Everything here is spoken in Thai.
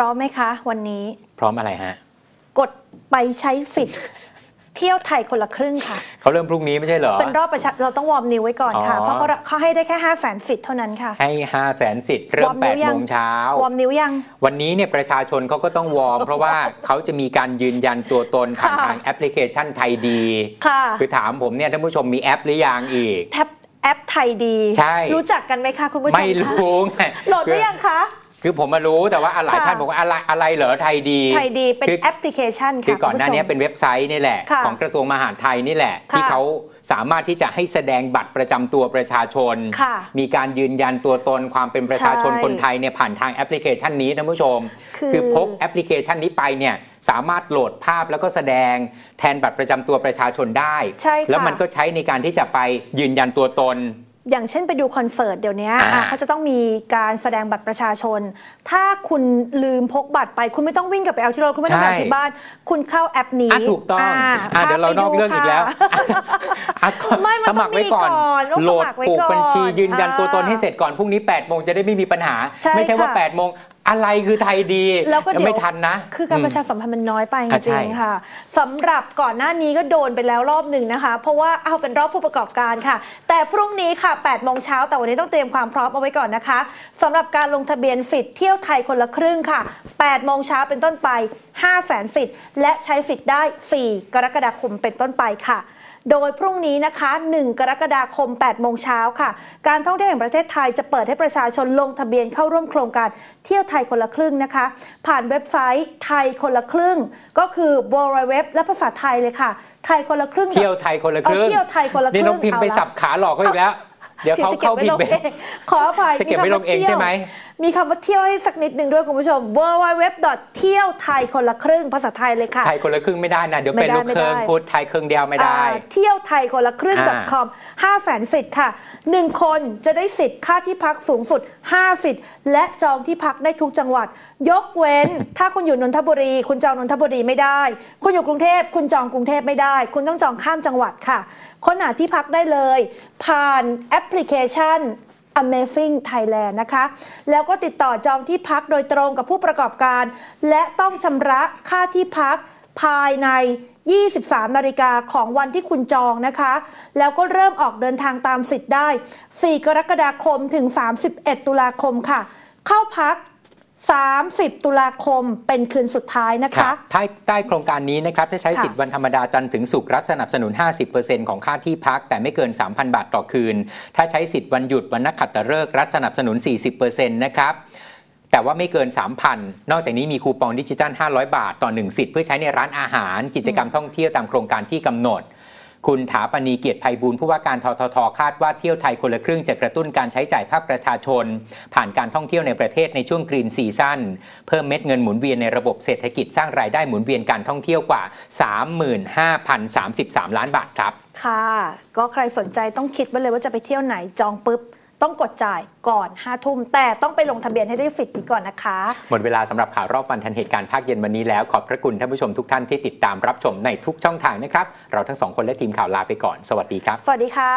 ร้อมไหมคะ วันนี้ พร้อมอะไรฮะ กดไปใช้สิทธิ์ เที่ยวไทยคนละครึ่งค่ะ เขาเริ่มพรุ่งนี้ไม่ใช่เหรอ เป็นรอบประชาเราต้องวอร์มนิวไว้ก่อนค่ะ อ๋อ เพราะเขาเขาให้ได้แค่5 0 0แสนสิทธิ์เท่านั้นค่ะ ให้5 0 0แสนสิทธิ์เริ่วอมร์มนิ้ว8ยังโมงเช้า วอร์มนิ้วยัง วันนี้เนี่ยประชาชนเขาก็ต้องวอร์ม เพราะว่าเขาจะมีการยืนยันตัวตนผ่านค่ะ ทางแอปพลิเคชันไทยดี ค่ะคือถามผมเนี่ยท่านผู้ชมมีแอปหรือยังอีก แท็บแอปไทยดี ใช่ รู้จักกันไหมคะคุณผู้ชมไม่คะรู้ไงโหลดหรือยังคะ คือผมมารู้แต่ว่าหลายค่ะท่านบอกว่าอะไรอะไรเหรอไทยดีไทยดีเป็นคือแอปพลิเคชันค่ะคือก่อนหน้าณผู้ชมนี้เป็นเว็บไซต์นี่แหละค่ะของกระทรวงมหาดไทยนี่แหละค่ะที่เขาสามารถที่จะให้แสดงบัตรประจำตัวประชาชนค่ะมีการยืนยันตัวตนความเป็นประชาชนใช่คนไทยเนี่ยผ่านทางแอปพลิเคชันนี้ท่านผู้ชมคือคือพกแอปพลิเคชันนี้ไปเนี่ยสามารถโหลดภาพแล้วก็แสดงแทนบัตรประจำตัวประชาชนได้ใช่ค่ะแล้วมันก็ใช้ในการที่จะไปยืนยันตัวตน อย่างเช่นไปดูคอนเสิร์ตเดี๋ยวนี้อ่าอะเขาจะต้องมีการแสดงบัตรประชาชน ถ้าคุณลืมพกบัตรไปคุณไม่ต้องวิ่งกลับไปเอาที่รถคุณไม่ต้องไปเอาที่บ้าน คุณเข้าแอปนี้อะถูกต้องาอะเดี๋ยวเรานอกเรื่องอีกแล้วค่ะอะไม่มันสมัครไว้ก่อนต้องมีก่อนต้องโหลดสมัครไว้ปลูกก่อนบัญชียืนยันตัวตนอ่าให้เสร็จก่อนพรุ่งนี้8โมงจะได้ไม่มีปัญหาใช่ไม่ใช่ว่าค่ะ8โมง อะไรคือไทยดีแล้วก็เดี๋ยว ไม่ทันนะคือการมประชาสัมพันธ์มันน้อยไปจอะใช่ริงๆค่ะสำหรับก่อนหน้านี้ก็โดนไปแล้วรอบหนึ่งนะคะ เพราะว่าเอาเป็นรอบผู้ประกอบการค่ะ แต่พรุ่งนี้ค่ะ8โมงเช้าแต่วันนี้ต้องเตรียมความพร้อมเอาไว้ก่อนนะคะสำหรับการลงทะเบียนฟิตเที่ยวไทยคนละครึ่งค่ะ8โมงเช้าเป็นต้นไป5แสนฟิตและใช้ฟิตได้ 4 กรกฎาคมเป็นต้นไปค่ะ โดยพรุ่งนี้นะคะ 1 กรกฎาคม 8 โมงเช้าค่ะ การท่องเที่ยวแห่งประเทศไทยจะเปิดให้ประชาชนลงทะเบียนเข้าร่วมโครงการเที่ยวไทยคนละครึ่งนะคะ ผ่านเว็บไซต์ไทยคนละครึ่ง ก็คือ w w w และภาษาไทยเลยค่ะ ไทยคนละครึ่งเที่ยวไทยคนละครึ่งเอาเที่ยวไทยคนละครึ่งนี่น้องพิมพ์ไปเอาละสับขาหลอกเขาอีกแล้ว เดี๋ยวเขาจะก็เข้าบไว้ผิดลงเบเองขออภัยจะเก็บไว้ลงเองใช่ไหม มีคำว่าเที่ยวให้สักนิดหนึ่งด้วยคุณผู้ชม w w w เที่ยวไทยคนละครึ่งภาษาไทยเลยค่ะ ไทยคนละครึ่งไม่ได้นะ เดี๋ยวเป็นไม่ได้ลูกเครื่องไม่ได้พูดไทยครึ่งเดียวไม่ได้อ่าเที่ยวไทยคนละครึ่งอ่า .com 5แสนสิทธิ์ค่ะ 1 คนจะได้สิทธิ์ค่าที่พักสูงสุด 5 สิทธิ์ และจองที่พักได้ทุกจังหวัด ยกเว้น ถ้าคุณอยู่นนทบุรี คุณจองนนทบุรีไม่ได้ คุณอยู่กรุงเทพคุณจองกรุงเทพไม่ได้ คุณต้องจองข้ามจังหวัดค่ะค้นหาที่พักได้เลย ผ่านแอปพลิเคชัน Amazing Thailand นะคะ แล้วก็ติดต่อจองที่พักโดยตรงกับผู้ประกอบการ และต้องชำระค่าที่พักภายใน 23 นาฬิกาของวันที่คุณจองนะคะ แล้วก็เริ่มออกเดินทางตามสิทธิ์ได้ 4 กรกฎาคมถึง 31 ตุลาคมค่ะ เข้าพัก 30 ตุลาคมเป็นคืนสุดท้ายนะครัคะบถ้าใต้โครงการนี้นะครับถ้าใช้ค่ะสิทธิ์วันธรรมดาจันทร์ถึงศุกร์รัฐสนับสนุน 50%ของค่าที่พัก แต่ไม่เกิน 3,000 บาทต่อคืน ถ้าใช้สิทธิ์วันหยุดวันนักขัตฤกษ์รัฐสนับสนุน 40%นะครับแต่ว่าไม่เกิน 3,000 นอกจากนี้มีคูปองดิจิตัล 500 บาท ต่อ 1 สิทธิ์เพื่อใช้ในร้านอาหาร กิจกรรมท่องเที่ยวตามโครงการที่กำหนด คุณถาปณีเกียรติภัยบูลผู้ว่าการทททคาดว่าเที่ยวไทยคนละครึ่งจะกระตุ้นการใช้จ่ายภาคประชาชน ผ่านการท่องเที่ยวในประเทศในช่วงกรีนซีซั่นเพิ่มเม็ดเงินหมุนเวียนในระบบเศรษฐกิจสร้างรายได้หมุนเวียนการท่องเที่ยวกว่า 35,033 ล้านบาทครับ ค่ะ ก็ใครสนใจต้องคิดไว้เลยว่าจะไปเที่ยวไหนจองปุ๊บ ต้องกดจ่ายก่อน5ทุ่มแต่ต้องไปลงทะเบียนให้ได้ฟิตนี้ก่อนนะคะ หมดเวลาสำหรับข่าวรอบวันทันเหตุการณ์ภาคเย็นวันนี้แล้วขอบพระคุณท่านผู้ชมทุกท่านที่ติดตามรับชมในทุกช่องทางนะครับ เราทั้งสองคนและทีมข่าวลาไปก่อน สวัสดีครับ สวัสดีค่ะ